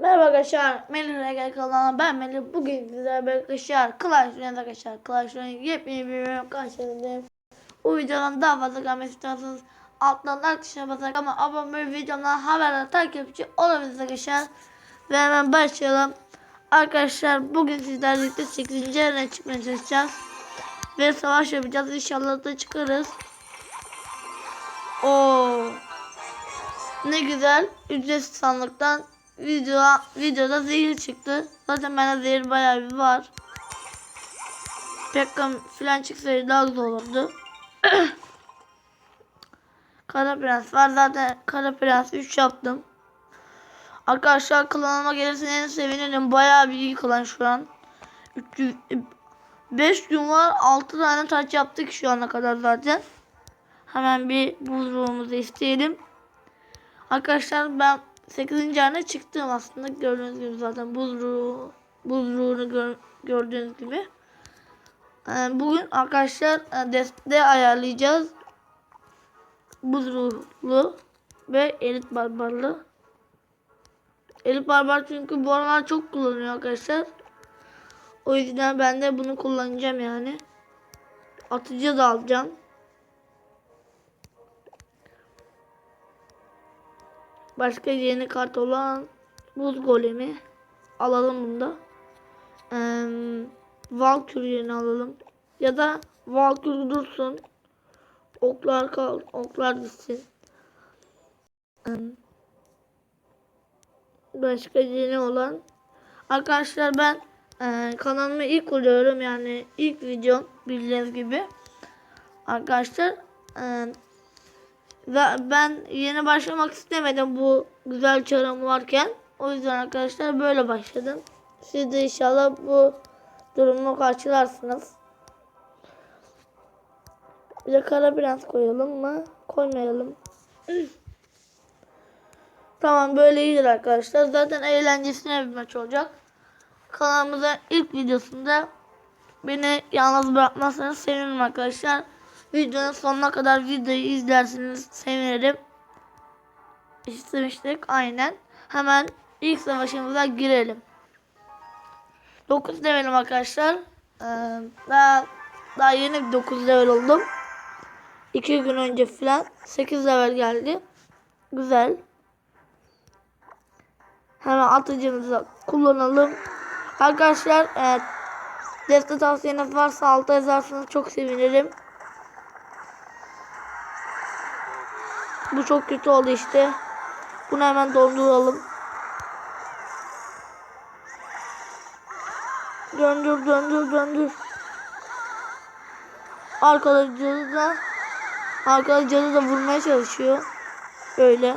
Merhaba arkadaşlar, Melih Regel kanalına ben Melih. Bugün sizlerle arkadaşlar Clash Royale arkadaşlar. Clash Royale yepyeni bir bölüm karşınızdayım. Bu videodan daha fazla gelmek istiyorsanız alttan like tuşuna basarak ama abone ve videomdan haberler takipçi olabilirsiniz arkadaşlar. Ve hemen başlayalım. Arkadaşlar bugün sizlerle birlikte 8. yerine çıkmaya çalışacağız. Ve savaş yapacağız. İnşallah da çıkarız. Oo. Ne güzel. Ücretsiz sandıktan video videoda zehir çıktı. Zaten bende zehir bayağı bir var. Pekka filan çıksaydı daha güzel olurdu. Kara Prens var. Zaten Kara Prens 3 yaptım. Arkadaşlar klanıma gelirseniz sevinirim. Bayağı bir iyi klan şu an. 5 gün var. 6 tane taç yaptık şu ana kadar zaten. Hemen bir buzluğumuzu isteyelim. Arkadaşlar ben 8. ayına çıktım aslında gördüğünüz gibi zaten buzluğu buzluğunu gör, gördüğünüz gibi. Ee, bugün arkadaşlar e, deste ayarlayacağız. Buzluğlu ve elit barbarlı. Elit barbar çünkü bu aralar çok kullanıyor arkadaşlar. O yüzden ben de bunu kullanacağım yani. Atıcı da alacağım. Başka yeni kart olan buz golemi alalım bunda. Ee, Valkyrie'ni alalım. Ya da Valkyrie dursun. Oklar kal, oklar gitsin. Ee, başka yeni olan arkadaşlar ben e, kanalımı ilk kuruyorum yani ilk videom bildiğiniz gibi arkadaşlar e, ben yeni başlamak istemedim bu güzel çarım varken. O yüzden arkadaşlar böyle başladım. Siz de inşallah bu durumu karşılarsınız. Bir de kara prens koyalım mı? Koymayalım. tamam böyle iyidir arkadaşlar. Zaten eğlencesine bir maç olacak. Kanalımızın ilk videosunda beni yalnız bırakmazsanız sevinirim arkadaşlar. Videonun sonuna kadar videoyu izlersiniz sevinirim. İstemiştik aynen. Hemen ilk savaşımıza girelim. 9 levelim arkadaşlar. Ee, daha, yeni bir 9 level oldum. 2 gün önce falan 8 level geldi. Güzel. Hemen atıcımızı kullanalım. Arkadaşlar e, defter tavsiyeniz varsa alta yazarsanız çok sevinirim. Bu çok kötü oldu işte. Bunu hemen donduralım. Döndür döndür döndür. Arkada cadı da arkada cadı da vurmaya çalışıyor. Böyle.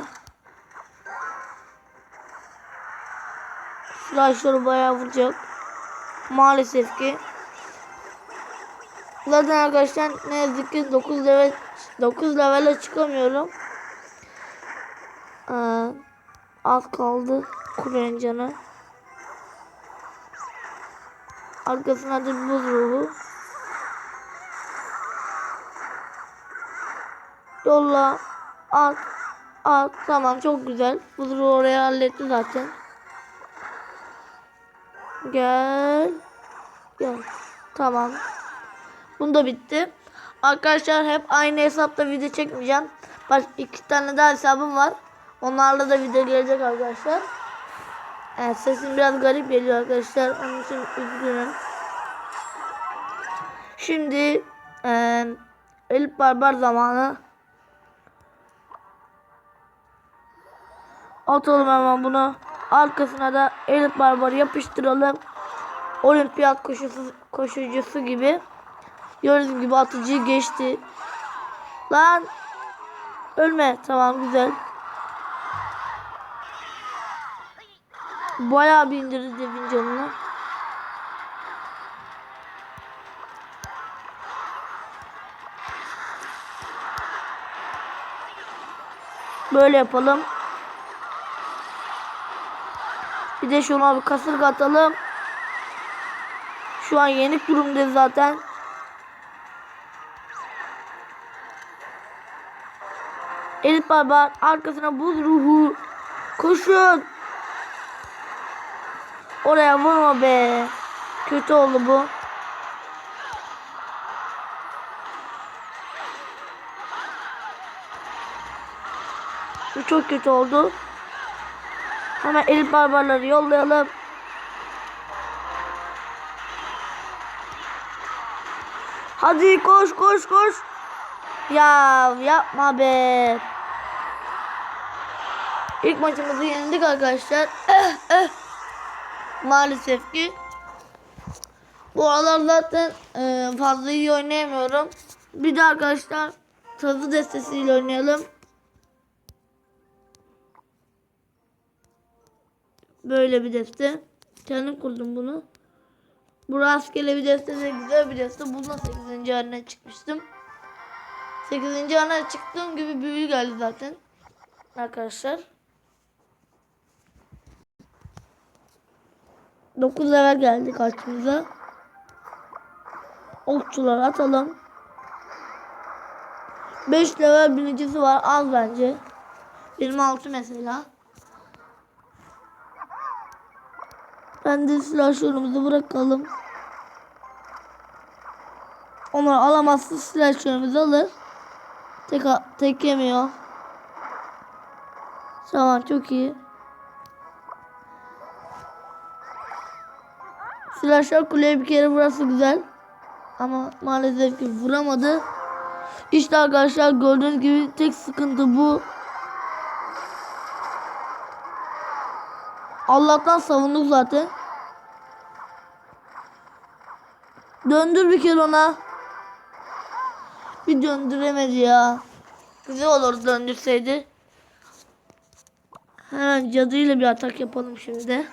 Flashları bayağı vuracak. Maalesef ki. Zaten arkadaşlar ne yazık ki 9 level 9 level'e çıkamıyorum. Ee, az kaldı kulenin canı. Arkasına da buz ruhu. Yolla. At. At. Tamam çok güzel. Buz ruhu oraya halletti zaten. Gel. Gel. Tamam. Bunda bitti. Arkadaşlar hep aynı hesapta video çekmeyeceğim. Baş iki tane daha hesabım var. Onlarla da video gelecek arkadaşlar. Evet sesim biraz garip geliyor arkadaşlar. Onun için üzgünüm. Şimdi e, Elif Barbar zamanı. Atalım hemen bunu. Arkasına da Elif Barbar yapıştıralım. Olimpiyat koşusu, koşucusu gibi. Gördüğünüz gibi atıcıyı geçti. Lan ölme. Tamam güzel. Bayağı bir devin canını. Böyle yapalım. Bir de şuna bir kasırga atalım. Şu an yenik durumdayız zaten. Elif Barbar arkasına buz ruhu. Koşun. Oraya vurma be. Kötü oldu bu. Bu çok kötü oldu. Hemen el barbarları yollayalım. Hadi koş koş koş. Ya yapma be. İlk maçımızı yendik arkadaşlar. Maalesef ki. Bu aralar zaten e, fazla iyi oynayamıyorum. Bir de arkadaşlar sazı destesiyle oynayalım. Böyle bir deste. Kendim kurdum bunu. Bu rastgele bir deste de güzel bir deste. Bununla 8. haline çıkmıştım. 8. haline çıktığım gibi büyü geldi zaten. Arkadaşlar. 9 level geldi karşımıza. Okçular atalım. 5 level binicisi var az bence. 26 mesela. Ben de silahşörümüzü bırakalım. Onlar alamazsa silahşörümüzü alır. Tek, tek yemiyor. Tamam çok iyi. Silahşör kuleye bir kere burası güzel. Ama maalesef ki vuramadı. İşte arkadaşlar gördüğünüz gibi tek sıkıntı bu. Allah'tan savunduk zaten. Döndür bir kere ona. Bir döndüremedi ya. Güzel olur döndürseydi. Hemen cadıyla bir atak yapalım şimdi.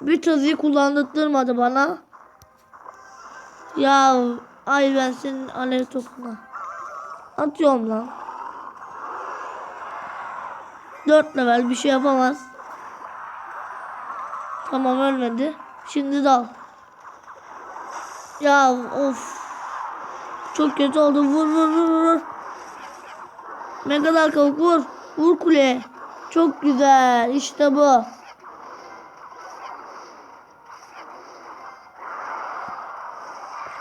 Bir tazıyı kullandırtmadı bana. Ya ay ben senin alev topuna. Atıyorum lan. 4 level bir şey yapamaz. Tamam ölmedi. Şimdi dal. Ya of. Çok kötü oldu. Vur vur vur vur. Mega Dark Hulk vur. Vur kuleye. Çok güzel. İşte bu.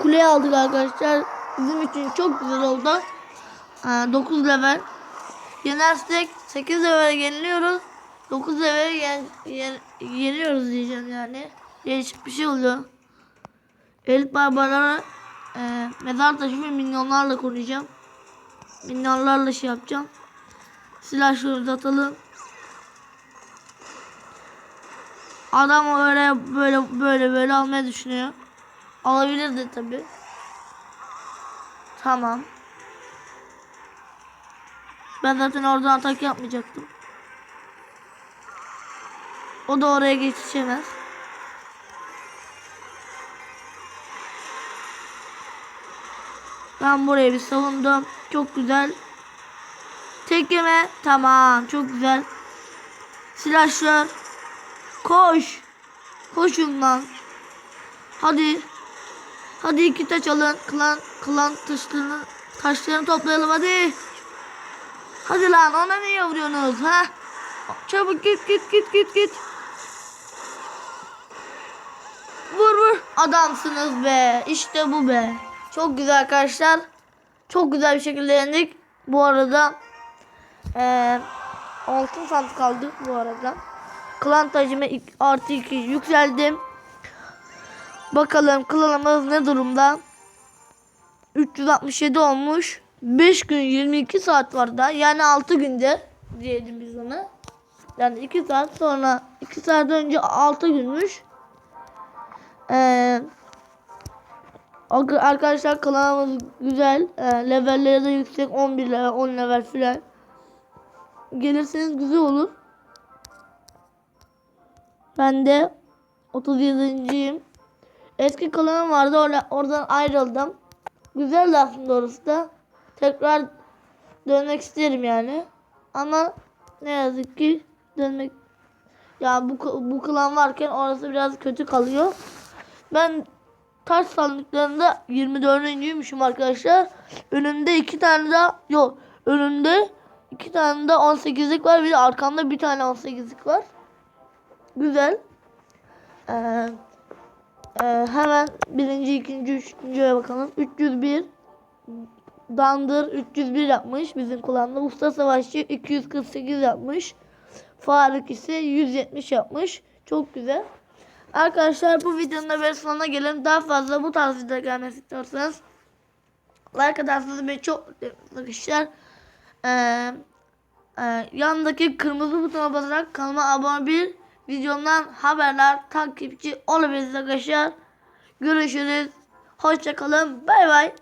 Kuleyi aldık arkadaşlar. Bizim için çok güzel oldu. 9 level. Yenersek 8 level yeniliyoruz. 9 level yen, yen, yeniyoruz diyeceğim yani. Değişik bir şey oluyor. Elit barbarlara e, mezar taşı ve minyonlarla koruyacağım. Minyonlarla şey yapacağım. Silah şöyle atalım. Adam öyle böyle böyle böyle almayı düşünüyor. Alabilirdi tabi. Tamam. Ben zaten oradan atak yapmayacaktım. O da oraya geçişemez. Ben burayı bir savundum. Çok güzel. Tek yeme. Tamam. Çok güzel. Silahlar. Koş. Koşun lan. Hadi. Hadi iki taş alın. Klan, klan taşlarını, taşlarını toplayalım hadi. Hadi lan ona niye vuruyorsunuz ha? Çabuk git git git git git. Vur vur. Adamsınız be. İşte bu be. Çok güzel arkadaşlar. Çok güzel bir şekilde yendik. Bu arada ee, altın sant kaldı bu arada. Klan tacıma artı 2 yükseldim. Bakalım klanımız ne durumda? 367 olmuş. 5 gün 22 saat var da. Yani 6 günde diyelim biz ona. Yani 2 saat sonra 2 saat önce 6 günmüş. Ee, arkadaşlar kanalımız güzel. Ee, levelleri de yüksek. 11 level 10 level filan. Gelirseniz güzel olur. Ben de 37.yim. Eski klanım vardı. Orada, oradan ayrıldım. Güzeldi aslında orası da. Tekrar dönmek isterim yani. Ama ne yazık ki dönmek ya bu bu klan varken orası biraz kötü kalıyor. Ben taş sandıklarında 24.yüymüşüm arkadaşlar. Önümde iki tane daha yok. Önümde iki tane de 18'lik var. Bir de arkamda bir tane 18'lik var. Güzel. Ee, hemen birinci, ikinci, üçüncüye bakalım. 301 Dandır 301 yapmış bizim kulağında. Usta Savaşçı 248 yapmış. Faruk ise 170 yapmış. Çok güzel. Arkadaşlar bu videonun da böyle sonuna gelelim. Daha fazla bu tarz video gelmesi istiyorsanız like atarsanız beni çok mutlu arkadaşlar. Ee, e, yanındaki kırmızı butona basarak kanalıma abone bir videomdan haberler takipçi olabilirsiniz arkadaşlar. Görüşürüz. Hoşçakalın. Bay bay.